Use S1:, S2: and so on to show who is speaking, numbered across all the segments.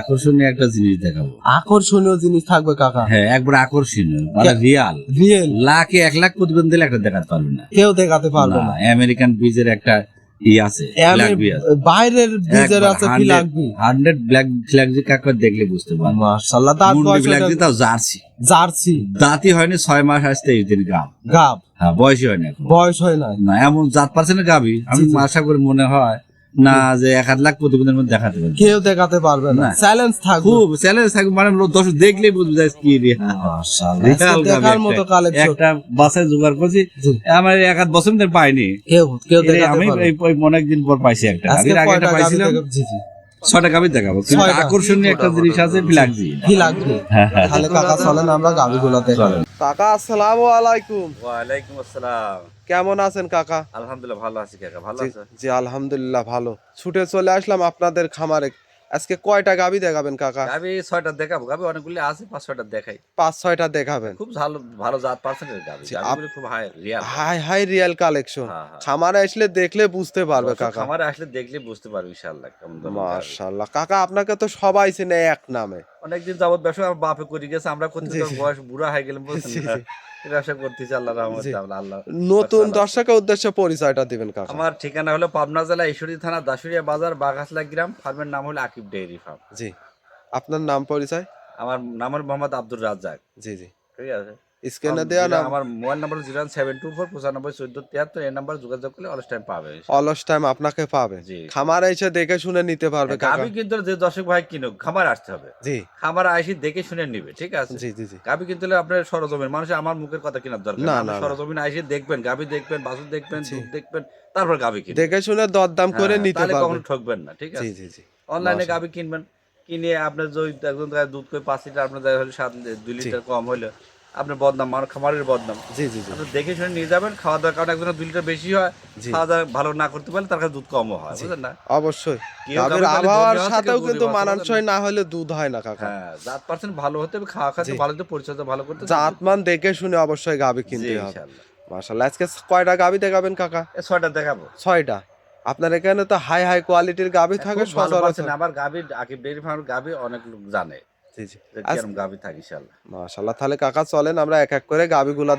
S1: আকর্ষণীয় একটা জিনিস দেখাবো।
S2: আকর্ষণীয় জিনিস থাকবে কাকা।
S1: হ্যাঁ একবার আকর্ষণীয় মানে রিয়াল
S2: রিয়েল
S1: লাখে এক লাখ প্রতিবেদন দিলে একটা দেখাতে পারবে না।
S2: কেউ দেখাতে পারবে
S1: না
S2: না।
S1: আমেরিকান বীজের একটা ই আছে
S2: বাইরের বীজের আছে লাগবে
S1: হান্ড্রেড ব্ল্যাক ফ্ল্যাগ যে কাকর দেখলে বুঝতে পারবে?
S2: মাশাআল্লাহ দাঁত
S1: তাও জার্সি
S2: জার্সি
S1: দাঁতই হয়নি ছয় মাস আসতে এই দিন গ্রাম
S2: গাব।
S1: হ্যাঁ বয়সই হয়নি এখন।
S2: বয়স হয় না
S1: না এমন জাত পার্সেন্টের গাবি। আমি। আশা করি মনে হয় না যে এক আধ লাখ প্রতিবেদনের মধ্যে দেখাতে পারবে।
S2: কেউ দেখাতে পারবে না। চ্যালেঞ্জ থাকবে।
S1: খুব চ্যালেঞ্জ থাকবে মানে লোক দর্শক দেখলেই বুঝবে যে কি রে।
S2: দেখার মতো কালেকশন
S1: একটা বাসে জোগাড় করছি আমার এক আধ বছর ধরে পাইনি।
S2: কেউ কেউ দেখাতে
S1: আমি এই অনেক দিন পর পাইছি একটা আগে একটা পাইছিলাম।
S2: দেখাবো? জি জি।
S1: ছয়টা গাভি দেখাবো। কিন্তু আকর্ষণীয় একটা জিনিস আছে ফিলাক্সি
S2: কি লাগবে
S1: হ্যাঁ হ্যাঁ।
S2: তাহলে কাকা চলেন আমরা গাভীগুলো দেখাবো কাকা আসসালামু আলাইকুম।
S1: ওয়ালাইকুম আসসালাম।
S2: কেমন আছেন কাকা?
S1: আলহামদুলিল্লাহ ভালো আছি কাকা ভালো
S2: জি, জি আলহামদুলিল্লাহ ভালো। ছুটে চলে আসলাম আপনাদের খামারে। আজকে কয়টা গাবি দেখাবেন কাকা?
S3: গাবি ছয়টা দেখাবো গাবি অনেকগুলি আছে পাঁচ ছয়টা দেখাই।
S2: পাঁচ ছয়টা দেখাবেন।
S3: খুব ভালো ভালো জাত পার্সেন্টের গাবি। গাবিগুলি খুব high real
S2: high high real collection. খামারে আসলে দেখলে বুঝতে পারবে কাকা।
S3: খামারে আসলে দেখলে বুঝতে পারবে ইনশাআল্লাহ কেমন
S2: মাশাআল্লাহ। কাকা আপনাকে তো সবাই চেনে এক নামে।
S3: অনেকদিন যাবত ব্যবসা আমার বাপে করে গেছে আমরা
S2: জি।
S3: বয়স বুড়া হয়ে গেলাম বলছেন করতেছি আল্লাহ রহমতে আল্লাহ
S2: নতুন। দর্শকের উদ্দেশ্যে পরিচয়টা দিবেন কাকা।
S3: আমার ঠিকানা হলো পাবনা জেলা ঈশ্বরী থানা দাসুরিয়া বাজার বাগাসলা গ্রাম। ফার্মের নাম হলো আকিব ডেইরি ফার্ম।
S2: জি। আপনার নাম পরিচয়?
S3: আমার নাম হলো মোহাম্মদ আব্দুর রাজ্জাক।
S2: জি জি।
S3: ঠিক আছে?
S2: স্ক্রিনে দেওয়া নাম
S3: আমার mobile number zero seven two four পঁচানব্বই চোদ্দ তিয়াত্তর এই নাম্বার যোগাযোগ করলে অলস টাইম পাবে।
S2: অলস টাইম আপনাকে পাবে।
S3: জি।
S2: খামারে এসে দেখে শুনে নিতে পারবে
S3: গাবি কিন্তু যে দর্শক ভাই কিনুক খামার আসতে হবে।
S2: জি।
S3: খামার আইসি দেখে শুনে নিবে ঠিক আছে?
S2: জি জি জি।
S3: গাবি কিনতে হলে আপনার সরজমিন মানুষ আমার মুখের কথা কেনার দরকার
S2: না,
S3: না।
S2: না, না।
S3: সরজমিন আইসি দেখবেন গাবি দেখবেন বাসু দেখবেন
S2: জি।
S3: দুধ দেখবেন তারপর গাবি কিনবেন
S2: দেখে শুনে দরদাম করে
S3: হ্যাঁ,
S2: নিতে পারবে।
S3: কখনো ঠকবেন না ঠিক আছে?
S2: জি জি
S3: অনলাইনে
S2: মাশাআল্লাহ।
S3: গাবি কিনবেন কিনে আপনার যদি একজন দুধ করে পাঁচ লিটার আপনার হলো সাত দুই লিটার কম হইল আপনার বদনাম আমার খামারের বদনাম।
S2: জি জি জি।
S3: দেখে শুনে নিয়ে যাবেন খাওয়া দাওয়ার কারণে একজনের দুই লিটার বেশি হয় খাওয়া দাওয়া ভালো না করতে পারলে তার কাছে দুধ কমও হয় বুঝলেন না?
S2: অবশ্যই। গাভীর আবহাওয়ার সাথেও কিন্তু মানানসই না হলে দুধ হয় না কাকা।
S3: হ্যাঁ জাত পার্সেন্ট ভালো হতে হবে খাওয়া খাতে ভালো হতে পরিচর্যা ভালো করতে হবে।
S2: জাতমান দেখে শুনে অবশ্যই গাভী কিনতে হবে। মাশাআল্লাহ আজকে কয়টা গাভী দেখাবেন কাকা?
S3: ছয়টা দেখাবো।
S2: ছয়টা। আপনার এখানে তো হাই হাই কোয়ালিটির গাভী থাকে সচরাচর।
S3: আমার গাভি আকিব ডেইরি ফার্ম গাভি অনেক লোক জানে।
S2: জি জি।
S3: যে
S2: আজ-
S3: থাকে ইনশাআল্লাহ?
S2: মাশাআল্লাহ তাহলে কাকা চলেন আমরা এক এক করে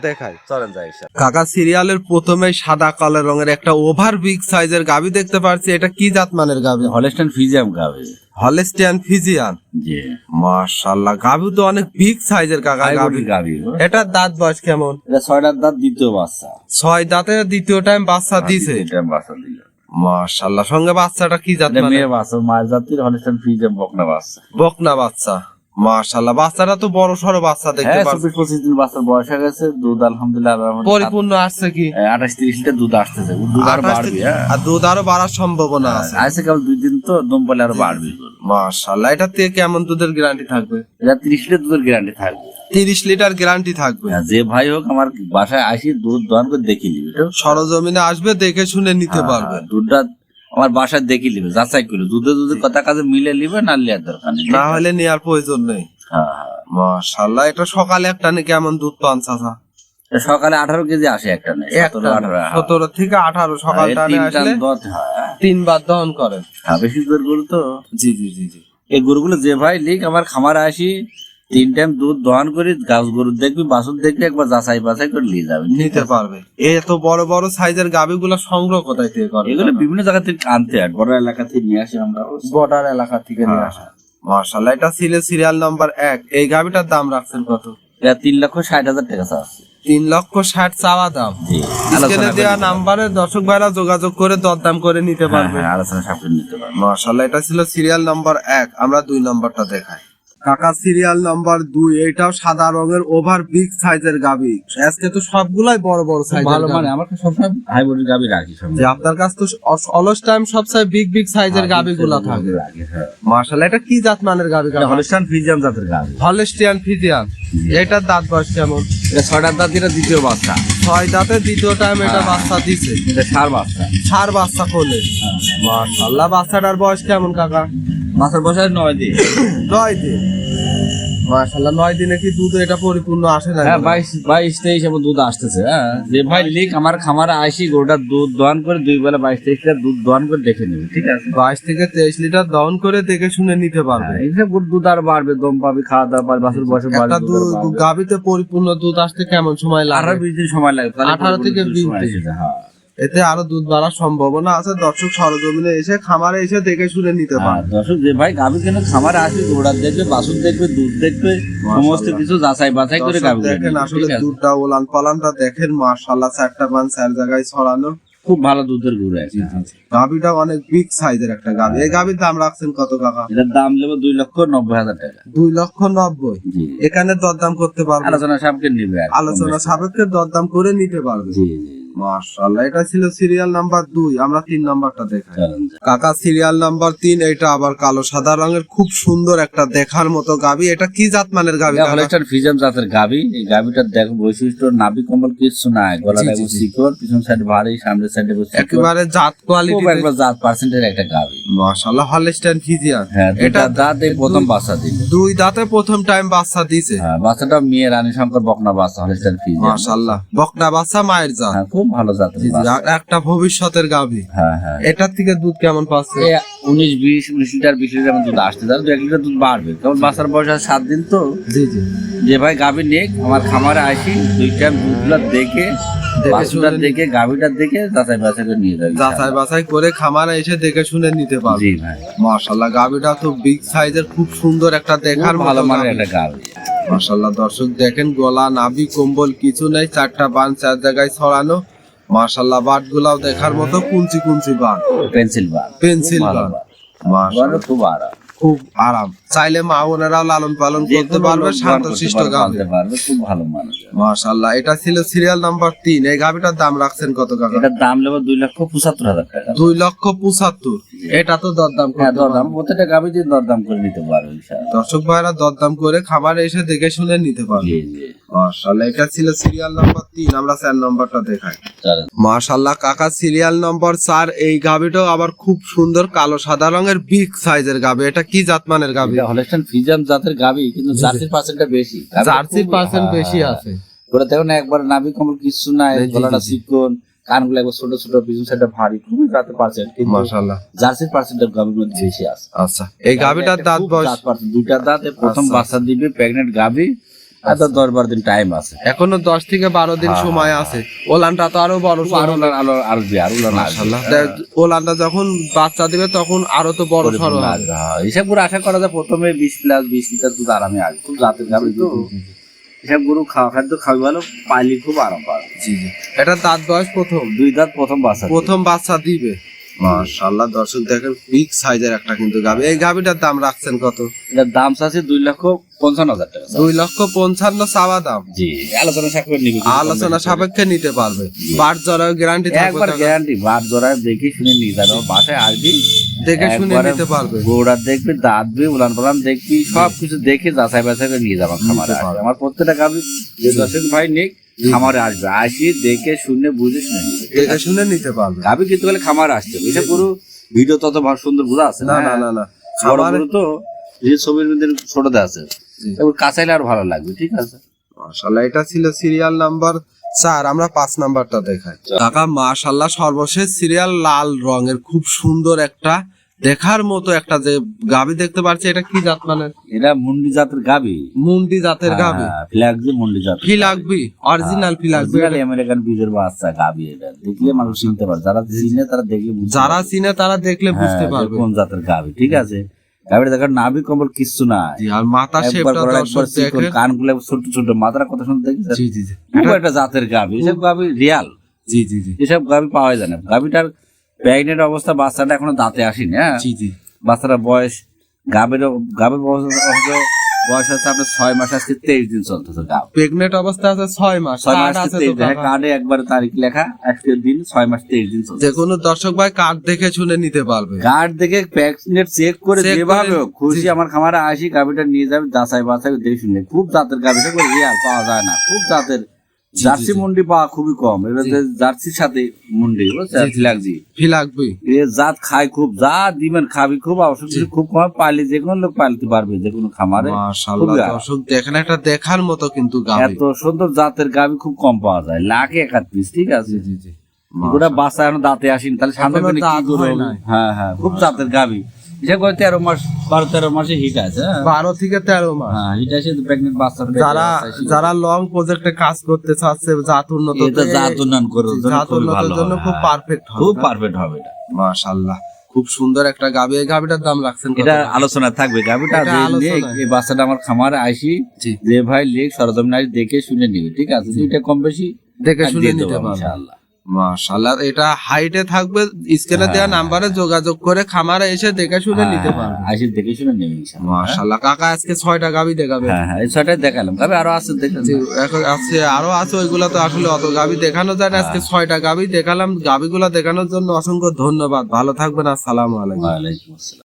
S2: দেখাই।
S3: চলেন যাই ইনশাআল্লাহ।
S2: কাকা সিরিয়ালের প্রথমে সাদা কালো রঙের একটা ওভার বিগ সাইজের দেখতে পাচ্ছি এটা কি জাত মানের
S1: গাবে।
S2: ফিজিয়ান।
S1: জি।
S2: মাশাআল্লাহ তো অনেক বিগ সাইজের কাকা গাভী
S1: গাবি। গাবি
S2: এটার দাঁত বয়স কেমন?
S1: এটা ছয়টার দাঁত দ্বিতীয় বাচ্চা।
S2: ছয় দাঁতে দ্বিতীয় টাইম বাচ্চা দিছে।
S1: এটা বাচ্চা দিল।
S2: মাশাআল্লাহ সঙ্গে বাচ্চাটা কি জাত মানে
S1: মেয়ে বাচ্চা মায়ের জাতির বকনা বাচ্চা।
S2: বকনা বাচ্চা। মাশাআল্লাহ বাচ্চাটা তো বড় সড়ো বাচ্চা দেখতে
S1: হ্যাঁ
S2: পাচ্ছি
S1: চব্বিশ পঁচিশ দিন বাচ্চার বয়স হয়ে গেছে দুধ আলহামদুলিল্লাহ
S2: পরিপূর্ণ আসছে কি?
S1: সাত- আঠাশ তিরিশ লিটার দুধ আসতেছে দুধ আর বাড়বে হ্যাঁ।
S2: আর দুধ আরও বাড়ার সম্ভাবনা আছে।
S1: আছে কেবল দুই দিন তো দম পেলে আরও বাড়বে।
S2: মাশাআল্লাহ এটা থেকে কেমন দুধের গ্যারান্টি থাকবে?
S1: এটা তিরিশ লিটার দুধের গ্যারান্টি থাকবে।
S2: তিরিশ লিটার গ্যারান্টি থাকবে।
S1: যে ভাই হোক আমার বাসায় আসি দুধ দহন করে দেখে নিবে।
S2: সরজমিনে আসবে দেখে শুনে নিতে
S1: হ্যাঁ,
S2: পারবে।
S1: হ্যাঁ, দুধটা আমার বাসায় দেখি লিবে যাচাই করে। দুধে দুধে কথা কাজে মিলে নিবে না লিয়ার দরকার নেই?
S2: না হলে নেওয়ার প্রয়োজন নেই।
S1: হ্যাঁ, হ্যাঁ।
S2: মাশাআল্লাহ এটা সকালে একটা নাকি কেমন দুধ পান চাচা?
S1: সকালে আঠারো কেজি আসে একটা নেই সতেরো হ্যাঁ।
S2: থেকে আঠারো সকাল আসলে তিনবার দহন করেন।
S1: হ্যাঁ, বেশি দূর গরু তো।
S2: জি জি জি জি।
S1: এই গরুগুলো যে ভাই লিখ আমার খামারে আসি তিন টাইম দুধ দহন করি গাছ গরু দেখবি বাছুর দেখবি একবার যাচাই বাছাই করে নিয়ে যাবে।
S2: নিতে পারবে। এত বড় বড় সাইজের গাভিগুলো সংগ্রহ কোথায় থেকে করে?
S1: এগুলো বিভিন্ন জায়গা থেকে আনতে হয় বড় এলাকা থেকে নিয়ে আসি আমরা।
S2: বর্ডার এলাকা থেকে নিয়ে আসা। মাশাআল্লাহ এটা ছিল সিরিয়াল নাম্বার এক। এই গাভিটার দাম রাখছেন কত?
S1: এটা তিন লক্ষ ষাট হাজার টাকা আছে।
S2: তিন লক্ষ ষাট চাওয়া দাম।
S1: জি
S2: স্ক্রিনে দেওয়া নাম্বারে দর্শক ভাইরা যোগাযোগ করে দরদাম করে নিতে
S1: পারবে।
S2: পারবে।
S1: হ্যাঁ, হ্যাঁ, আলোচনা সাপেক্ষে নিতে পারবে।
S2: মাশাআল্লাহ এটা ছিল সিরিয়াল নাম্বার এক। আমরা দুই নাম্বারটা দেখাই। কাকা সিরিয়াল নাম্বার দুই এটাও সাদা রঙের ওভার বিগ সাইজের গাবি। আজকে তো সবগুলাই বড় বড় সাইজের
S1: ভালো মানে আমার সবসময় হাই বডির গাবি রাখি সব।
S2: যে আপনার কাছে তো অলস টাইম সবচেয়ে বিগ বিগ সাইজের গাবি গুলা থাকে
S1: হ্যাঁ।
S2: মাশাআল্লাহ এটা কি জাত মানের গাবি
S1: এটা হলস্টাইন ফ্রিজিয়ান জাতের গাবি।
S2: হলেস্টিয়ান ফিজিয়ান এটার দাঁত বয়স কেমন?
S1: এটা ছয়টার দাঁত এটা দ্বিতীয় বাচ্চা।
S2: ছয় দাঁতে দ্বিতীয় টাইম এটা বাচ্চা দিছে।
S1: এটা সার বাচ্চা।
S2: সার বাচ্চা কোলে। মাশাআল্লাহ বাচ্চাটার বয়স কেমন কাকা?
S1: মাছের বয়স নয় দিন।
S2: নয় দিন। মাশাল্লাহ নয় দিনে কি দুধ এটা পরিপূর্ণ আসে না?
S1: হ্যাঁ বাইশ বাইশ তেইশ এবার দুধ আসতেছে হ্যাঁ। যে ভাই লিক আমার খামারে আসি গোটা দুধ দোয়ান করে দুই বেলা বাইশ তেইশ লিটার দুধ দোয়ান করে দেখে নেবে ঠিক আছে?
S2: বাইশ থেকে তেইশ লিটার দহন করে দেখে শুনে নিতে পারবে।
S1: হ্যাঁ, এইসব গরুর দুধ আর বাড়বে দম পাবে খাওয়া দাওয়া পাবে বাসুর বয়সে বাড়বে।
S2: গাভিতে পরিপূর্ণ দুধ আসতে কেমন সময়
S1: আঠারো
S2: লাগে?
S1: বিশ দিন সময় লাগে
S2: 18 থেকে 20 দিন।
S1: হ্যাঁ।
S2: এতে আরও দুধ বাড়ার সম্ভাবনা আছে। দর্শক সরজমিনে এসে খামারে এসে দেখে শুনে নিতে
S1: হ্যাঁ,
S2: পারবে
S1: দর্শক যে ভাই গাভী কেন খামারে আসবে গোড়া দেখবে বাসুর দেখবে দুধ দেখবে সমস্ত কিছু যাচাই বাছাই করে গাভী
S2: দেখেন আসলে দুধটা ওলান পালানটা দেখেন মাশাল্লাহ চারটা পান চার জায়গায় ছড়ানো।
S1: খুব ভালো দুধের গরু আছে
S2: গাভিটা অনেক বিগ সাইজের একটা গাভি। এই গাভির দাম রাখছেন কত
S1: এটার দাম নেব দুই লক্ষ নব্বই হাজার টাকা।
S2: দুই লক্ষ নব্বই? এখানে দরদাম করতে পারবে?
S1: আলোচনা সাপকে নিবে
S2: আলোচনা সাপেক্ষে দরদাম করে নিতে পারবে।
S1: জি জি।
S2: মাশাল্লাহ এটা ছিল সিরিয়াল নাম্বার দুই আমরা তিন নাম্বারটা দেখাই। কাকা সিরিয়াল নাম্বার তিন এটা আবার কালো সাদা রঙের খুব সুন্দর একটা দেখার মতো গাবি। এটা কি জাত মানের গাবি
S1: এটা ফিজাম জাতের গাভি এই গাভিটার দেখো বৈশিষ্ট্য নাভি কম্বল কিছু নাই
S2: জি, জি,
S1: শিকড় পিছন সাইড ভারী সামনের সাইডে
S2: একেবারে জাত কোয়ালিটি
S1: একবার জাত পার্সেন্টের একটা গাভি
S2: মাশাল্লাহ হলস্টাইন ফিজিয়ান এটা
S1: দাঁত প্রথম বাচ্চা দিবে
S2: দুই দাঁতে প্রথম টাইম বাচ্চা দিছে।
S1: হ্যাঁ বাচ্চাটা মেয়ে রানী শঙ্কর বকনা বাচ্চা হলস্টার ফিজাম
S2: মাশাল্লাহ বকনা বাচ্চা মায়ের জাত।
S1: হ্যাঁ খুব ভালো জাতের।
S2: আর একটা ভবিষ্যতের গাভি।
S1: হ্যাঁ হ্যাঁ।
S2: এটার থেকে দুধ কেমন পাচ্ছে?
S1: উনিশ বিশ উনিশ লিটার বিশ লিটার দুধ আসতে তাহলে দু এক লিটার দুধ বাড়বে। কারণ বাচ্চার বয়স আছে সাত দিন তো।
S2: জি জি।
S1: যে ভাই গাভী নেক আমার খামারে আসি দুই টাইম দুধগুলো দেখে
S2: শুনে
S1: দেখে গাভীটা দেখে যাচাই বাছাই করে নিয়ে যাবে
S2: যাচাই বাছাই করে খামারে এসে দেখে শুনে নিতে পারবে।
S1: জি ভাই।
S2: মাশাল্লাহ গাভিটা তো বিগ সাইজের খুব সুন্দর একটা দেখার
S1: ভালো মানের একটা গাভী।
S2: মাশাল্লাহ দর্শক দেখেন গলা নাভি কম্বল কিছু নেই চারটা বান চার জায়গায় ছড়ানো। মাশাল্লাহ বাট গুলাও দেখার মতো কুঞ্চি কুঞ্চি বাট।
S1: পেন্সিল বার
S2: পেন্সিল বাট। মাশাল্লাহ
S1: খুব আরাম।
S2: খুব আরাম। চাইলে মা বোনেরাও লালন পালন করতে পারবে শান্ত শিষ্ট
S1: পারবে খুব ভালো মানুষ
S2: মাশাল্লাহ এটা ছিল সিরিয়াল নাম্বার তিন। এই গাভিটার দাম রাখছেন কত কাকা?
S1: এটার দাম নেব দুই লক্ষ পঁচাত্তর হাজার টাকা।
S2: দুই লক্ষ পঁচাত্তর। এটা তো দরদাম
S1: হ্যাঁ দরদাম। প্রত্যেকটা গাভী দিয়ে দরদাম করে নিতে পারবে ইনশাআল্লাহ।
S2: দর্শক ভাইরা দরদাম করে খাবারে এসে দেখে শুনে নিতে পারবে।
S1: জি জি।
S2: মাশাল্লাহ এটা ছিল সিরিয়াল নাম্বার তিন আমরা চার নাম্বারটা দেখাই। মাশাল্লাহ কাকা সিরিয়াল নম্বর চার এই গাভিটাও আবার খুব সুন্দর কালো সাদা রঙের বিগ সাইজের গাভি এটা কি জাতমানের গাভি
S1: এটা হলেস্টান ফিজাম জাতের গাভী কিন্তু জার্সির পার্সেন্টটা বেশি।
S2: জার্সির পার্সেন্ট
S1: হ্যাঁ,
S2: বেশি। আছে।
S1: ওরা দেখো না একবার নাভি কমল কিছু নাই গলাটা। চিকন কানগুলো একবার ছোট ছোট পিছন সাইডটা ভারী খুবই জাতের পার্সেন্ট কিন্তু
S2: মাশাল্লাহ
S1: জার্সির পার্সেন্টের গাভীর মধ্যে বেশি আছে।
S2: আচ্ছা এই গাভিটার দাঁত বয়স
S1: জাত পার্সেন্ট, দুইটা দাঁত প্রথম
S2: আচ্ছা।
S1: বাচ্চা দিবে প্রেগনেন্ট গাভী আর তার দশ বারো দিন টাইম আছে।
S2: এখনও দশ থেকে বারো দিন
S1: হ্যাঁ,
S2: সময় আছে। ওলানটা তো আরও বড়
S1: খুব আরও আরও আরও
S2: আরও।
S1: হ্যাঁ,
S2: ওলানটা যখন বাচ্চা দিবে তখন আরও তো বড়
S1: হ্যাঁ। হিসাব করে আশা করা যায় প্রথমে বিশ প্লাস বিশ লিটার দুধ আরামে আসবে। খুব জাতের গাভী তো। হিসাব গরু খাওয়া খাদ্য খাওয়া ভালো পাইলে খুব আরাম পাবে।
S2: জি জি। এটা দাঁত বয়স প্রথম?
S1: দুই দাঁত প্রথম বাচ্চা
S2: প্রথম বাচ্চা দিবে। মাশাল্লাহ দর্শক দেখেন বিগ সাইজের একটা কিন্তু গাভি এই গাভিটার দাম রাখছেন কত?
S1: এটার দাম আছে দুই লক্ষ পঞ্চান্ন হাজার টাকা
S2: দুই লক্ষ পঞ্চান্ন চাওয়া দাম।
S1: জি। আলোচনা সাপেক্ষে নিবে।
S2: আলোচনা সাপেক্ষে নিতে পারবে। বার জরাও গ্যারান্টি
S1: একবার গ্যারান্টি বার দেখে শুনে নিয়ে যাবে। বাসায় আসবি
S2: দেখে শুনে নিতে পারবে।
S1: গোড়া দেখবি দাঁতবি উলান পালান দেখবি সব কিছু দেখে যাচাই বাছাই করে নিয়ে যাব খামারে আসবে। আমার প্রত্যেকটা গাবি যে ভাই নিক খামারে আসবে। আসি দেখে শুনে বুঝে শুনে
S2: দেখে শুনে নিতে পারবে।
S1: গাবি কিন্তু গেলে খামারে আসতে হবে। এটা পুরো ভিডিও তত ভালো সুন্দর বোঝা আছে
S2: না?
S1: না
S2: না না না। খামারে
S1: তো যে ছবির মধ্যে ছোটতে আছে। কাঁচাইলে আর ভালো লাগবে ঠিক আছে?
S2: মাশাল্লাহ এটা ছিল সিরিয়াল নাম্বার চার আমরা পাঁচ নাম্বারটা দেখাই। কাকা মাশাল্লাহ সর্বশেষ সিরিয়াল লাল রঙের খুব সুন্দর একটা দেখার মতো একটা যে গাবি দেখতে পাচ্ছি এটা কি জাত মানে?
S1: এটা মুন্ডি জাতের গাবি।
S2: মুন্ডি জাতের গাবি।
S1: ফ্ল্যাগ যে মুন্ডি জাত
S2: কি লাগবি অরিজিনাল কি লাগবে
S1: অরিজিনাল আমেরিকান বীজের বাচ্চা গাবি এটা। দেখলে মানুষ চিনতে পারে যারা চিনে তারা দেখলে
S2: যারা। চিনে তারা দেখলে বুঝতে
S1: হ্যাঁ,
S2: পারবে।
S1: কোন জাতের গাবি ঠিক আছে? গাবিটা দেখার নাভি কম্বল কিচ্ছু
S2: না আর মাথা শেপটা দর্শক
S1: কানগুলো ছোট ছোট মাথাটা কত শুনতে
S2: জি জি
S1: একটা জাতের গাভী এসব গাভী রিয়াল
S2: জি জি জি।
S1: এসব গাভী পাওয়া যায় না। গাভীটার প্রেগনেন্ট অবস্থা বাচ্চাটা এখনও দাঁতে আসেনি হ্যাঁ?
S2: জি জি।
S1: বাচ্চাটার বয়স গাবের গাবের বয়স হচ্ছে- বয়স হচ্ছে আপনার ছয় মাস আজকে তেইশ দিন চলতেছে গাব
S2: প্রেগনেন্ট অবস্থা আছে ছয় মাস
S1: ছয় মাস তেইশ দিন। কার্ডে একবার তারিখ লেখা আজকের দিন ছয় মাস তেইশ দিন চলছে
S2: যে কোনো দর্শক ভাই কার্ড দেখে শুনে নিতে পারবে।
S1: কার্ড দেখে প্রেগনেন্ট চেক করে যেভাবে খুশি আমার খামারে আসি গাভিটা নিয়ে যাবে যাচাই বাছাই দেখে শুনে। খুব জাতের গাভিটা করে রিয়াল পাওয়া যায় না। খুব জাতের জার্সি মুন্ডি পাওয়া খুবই কম। এবার যে জার্সির সাথে মুন্ডি বুঝছেন? লাগজি
S2: ফি লাগবে।
S1: এ জাত খায় খুব যা দিবেন খাবি খুব অসুখ খুব কম পাইলে যে কোনো লোক পালতে পারবে যে কোনো খামারে।
S2: দর্শক দেখেন একটা দেখার মতো কিন্তু
S1: এত সুন্দর জাতের গাবি খুব কম পাওয়া যায়। লাখে এক আধ পিস ঠিক আছে? বাচ্চা এখন দাঁতে আসেনি তাহলে সামনে কি
S2: হয়
S1: হবে? হ্যাঁ হ্যাঁ খুব জাতের গাবি বিশেষ করে তেরো মাস বারো তেরো মাসে হিট আছে হ্যাঁ।
S2: বারো থেকে তেরো মাস।
S1: হ্যাঁ হিট আছে প্রেগনেন্ট বাচ্চা
S2: যারা যারা লং প্রজেক্টে কাজ করতে চাচ্ছে জাত উন্নত
S1: জাত উন্নয়ন
S2: জাত উন্নতের জন্য খুব
S1: হ্যাঁ।
S2: পারফেক্ট হবে
S1: খুব পারফেক্ট হবে এটা।
S2: মাশাআল্লাহ খুব সুন্দর একটা গাবি এই গাবিটার দাম রাখছেন
S1: এটা আলোচনা থাকবে গাবিটা
S2: এটা
S1: যে এই বাচ্চাটা আমার খামারে আইসি
S2: জি।
S1: যে ভাই লেক সরজমিন আসি দেখে শুনে নিবে ঠিক আছে? দুইটা কম বেশি
S2: দেখে শুনে নিতে
S1: দেবো
S2: পারবেন
S1: ইনশাআল্লাহ।
S2: মাশাআল্লাহ এটা হাইটে থাকবে স্ক্রিনে দেওয়া নাম্বারে যোগাযোগ করে খামারে এসে দেখে শুনে নিতে পারবে।
S1: আসি দেখে শুনে নেবে ইনশাআল্লাহ।
S2: মাশাআল্লাহ কাকা আজকে ছয়টা গাবি দেখাবে।
S1: হ্যাঁ হ্যাঁ এই দেখালাম তবে আরও আছে
S2: এখন আছে আরও আছে ওইগুলা তো আসলে অত গাবি দেখানো যায় না। আজকে ছয়টা গাবি দেখালাম গাবিগুলা দেখানোর জন্য অসংখ্য ধন্যবাদ। ভালো থাকবেন আসসালামু আলাইকুম।
S1: ওয়ালাইকুম আসসালাম।